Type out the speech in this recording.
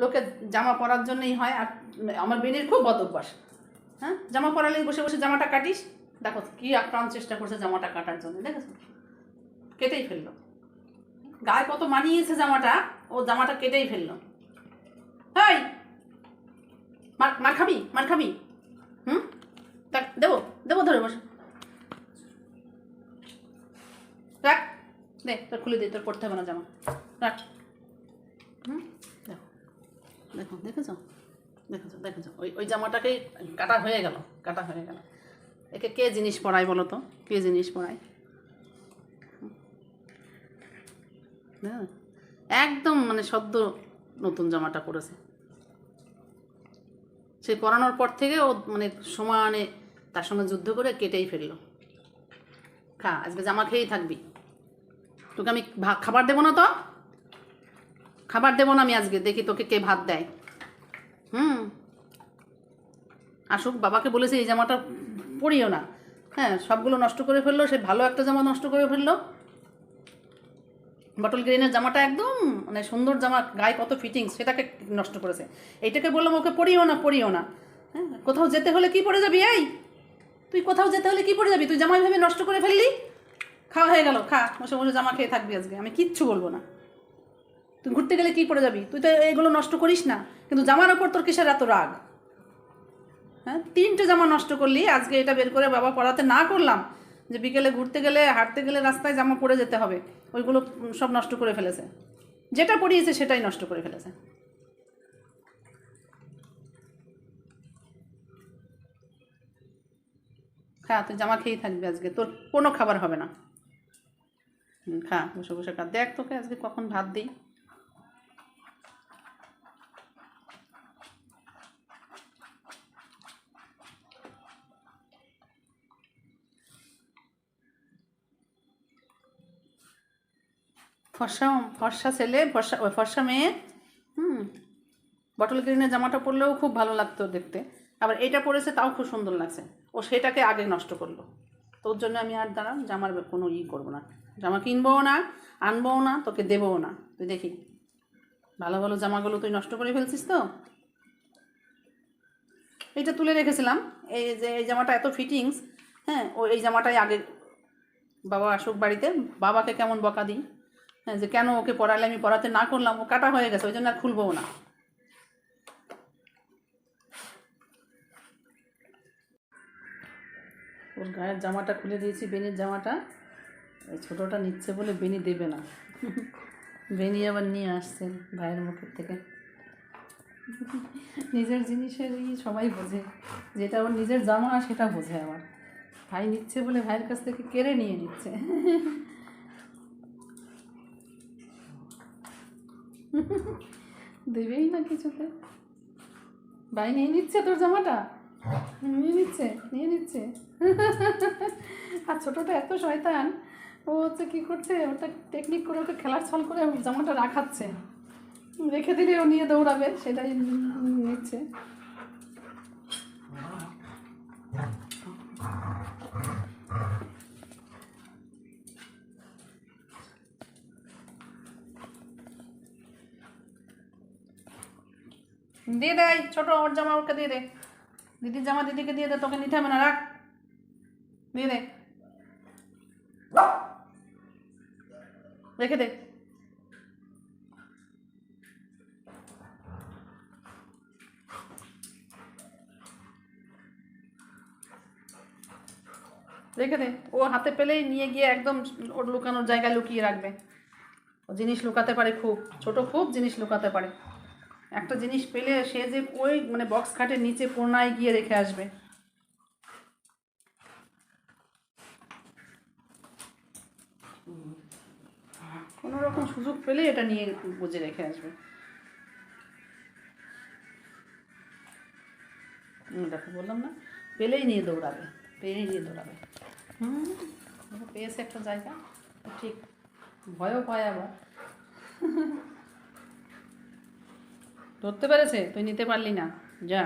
লোকে জামা পরার জন্যই হয়, আর আমার বেনির খুব বদ অভ্যাস হ্যাঁ? জামা পরালেই বসে বসে জামাটা কাটিস। দেখো কি আপ্রাণ চেষ্টা করছে জামাটা কাটার জন্য, দেখেছ? কেটেই ফেলল। গায়ে কত মানিয়েছে জামাটা, ও জামাটা কেটেই ফেলল। হাই! মার মার খাবি মার খাবি। হুম? দেখ, দেবো দেবো ধরে বসে। রাখ, দে, তোর খুলে দে, তোর পড়তে হবে না জামা। রাখ। হুম? দেখো দেখো দেখেছ? দেখেছ দেখেছ। ওই ওই জামাটাকেই কাটা হয়ে গেল, কাটা হয়ে গেল। একে কে জিনিস পরায় বলো তো? কে জিনিস পরায়? হ্যাঁ। একদম মানে সদ্য নতুন জামাটা পরেছে। সে পরানোর পর থেকে ও মানে সমানে তার সঙ্গে যুদ্ধ করে কেটেই ফেলল। খা, আজকে জামা খেয়েই থাকবি। তোকে আমি খাবার দেবো না তো? খাবার দেবো না আমি আজকে, দেখি তোকে কে ভাত দেয়। হুম। আসুক, বাবাকে বলেছে এই জামাটা পরিও না। হ্যাঁ সবগুলো নষ্ট করে ফেলল, সে ভালো একটা জামা নষ্ট করে ফেলল। বটল গ্রিনের জামাটা একদম মানে সুন্দর জামা, গায়ে কত ফিটিংস সেটাকে নষ্ট করেছে। এইটাকে বললাম ওকে, পরিও না পরিও না। হ্যাঁ কোথাও যেতে হলে কি পরে যাবি, এই? তুই কোথাও যেতে হলে কি পরে যাবি? তুই জামাই ভেবে নষ্ট করে ফেললি? খাওয়া হয়ে গেল, খা, বসে বসে জামা খেয়ে থাকবি আজকে। আমি কিচ্ছু বলব না। তুই ঘুরতে গেলে কি পরে যাবি? তুই তো এগুলো নষ্ট করিস না। কিন্তু জামার ওপর তোর কিসের এত রাগ? হ্যাঁ? তিনটে জামা নষ্ট করলি, আজকে এটা বের করে বাবা পড়াতে না করলাম যে বিকেলে ঘুরতে গেলে, হাঁটতে গেলে রাস্তায় জামা পরে যেতে হবে। ওইগুলো সব নষ্ট করে ফেলেছে। যেটা পরিয়েছে সেটাই নষ্ট করে ফেলেছে। খা, তুই জামা খেয়েই থাকবি আজকে। তোর কোনো খাবার হবে না। খা, বসে বসে খা। দেখ তোকে আজকে কখন ভাত দিই। ফর্সা ফর্সা ছেলে, ফর্সা ফর্সা মেয়ে, হুম, বটল গ্রিনের জামাটা পরলেও খুব ভালো লাগতো দেখতে। আবার এটা পরেছে, তাও খুব সুন্দর লাগছে। ও সেটাকে আগে নষ্ট করল। তোর জন্য আমি আর দাঁড়াম, জামার কোনো ই করব না। জামা কিনবও না, আনবও না, তোকে দেবও না। তুই দেখি, ভালো ভালো জামাগুলো তুই নষ্ট করে ফেলছিস তো? এইটা তুলে রেখেছিলাম। এই যে, এই জামাটা এত ফিটিংস হ্যাঁ ও এই জামাটাই আগে বাবা আসুক বাড়িতে, বাবাকে কেমন বকা দিই। যে কেন ওকে পড়ালে আমি পড়াতে না করলাম, ও কাটা হয়ে গেছে, ওই জন্য আর খুলবও না। ওর গায়ের জামাটা খুলে দিয়েছি, বেনির জামাটা। এই ছোটোটা নিচ্ছে বলে বেনি দেবে না। বেনি আবার নিয়ে আসছে ভাইয়ের মুখের থেকে। নিজের জিনিসের সবাই বোঝে, যেটা ওর নিজের জামা সেটা বোঝে আমার ভাই নিচ্ছে বলে ভাইয়ের কাছ থেকে কেড়ে নিয়ে নিচ্ছে। দেবেই না কিছুতে। ভাই নিয়ে নিচ্ছে তোর জামাটা? নিয়ে নিচ্ছে নিয়ে নিচ্ছে। আর ছোটোটা এত শয়তান ও হচ্ছে কী করছে ওটা টেকনিক করে ওকে খেলার ছল করে জামাটা রাখাচ্ছে। রেখে দিলে ও নিয়ে দৌড়াবে সেটাই নিচ্ছে। দিয়ে দে এই ছোট ওর জামা ওকে দিয়ে দে। দিদির জামা দিদিকে দিয়ে দে, তোকে নিতে হবে না, রাখ। দিয়ে দে। রেখে দে। রেখে দে। ও হাতে পেলেই নিয়ে গিয়ে একদম ওর লুকানোর জায়গায় লুকিয়ে রাখবে। ও জিনিস লুকাতে পারে খুব, ছোট খুব জিনিস লুকাতে পারে। একটা জিনিস পেলে সে যে ওই মানে বক্স খাটের নিচে কোনায় গিয়ে রেখে আসবে। কোনো রকম সুযোগ পেলে এটা নিয়ে বুঝে রেখে আসবে। দেখো, বললাম না, পেলেই নিয়ে দৌড়াবে, পেলেই নিয়ে দৌড়াবে। হুম, পেয়েছে একটা জায়গা ঠিক ভয়ও পায় আবার। ধরতে পেরেছে তুই নিতে পারলি না যা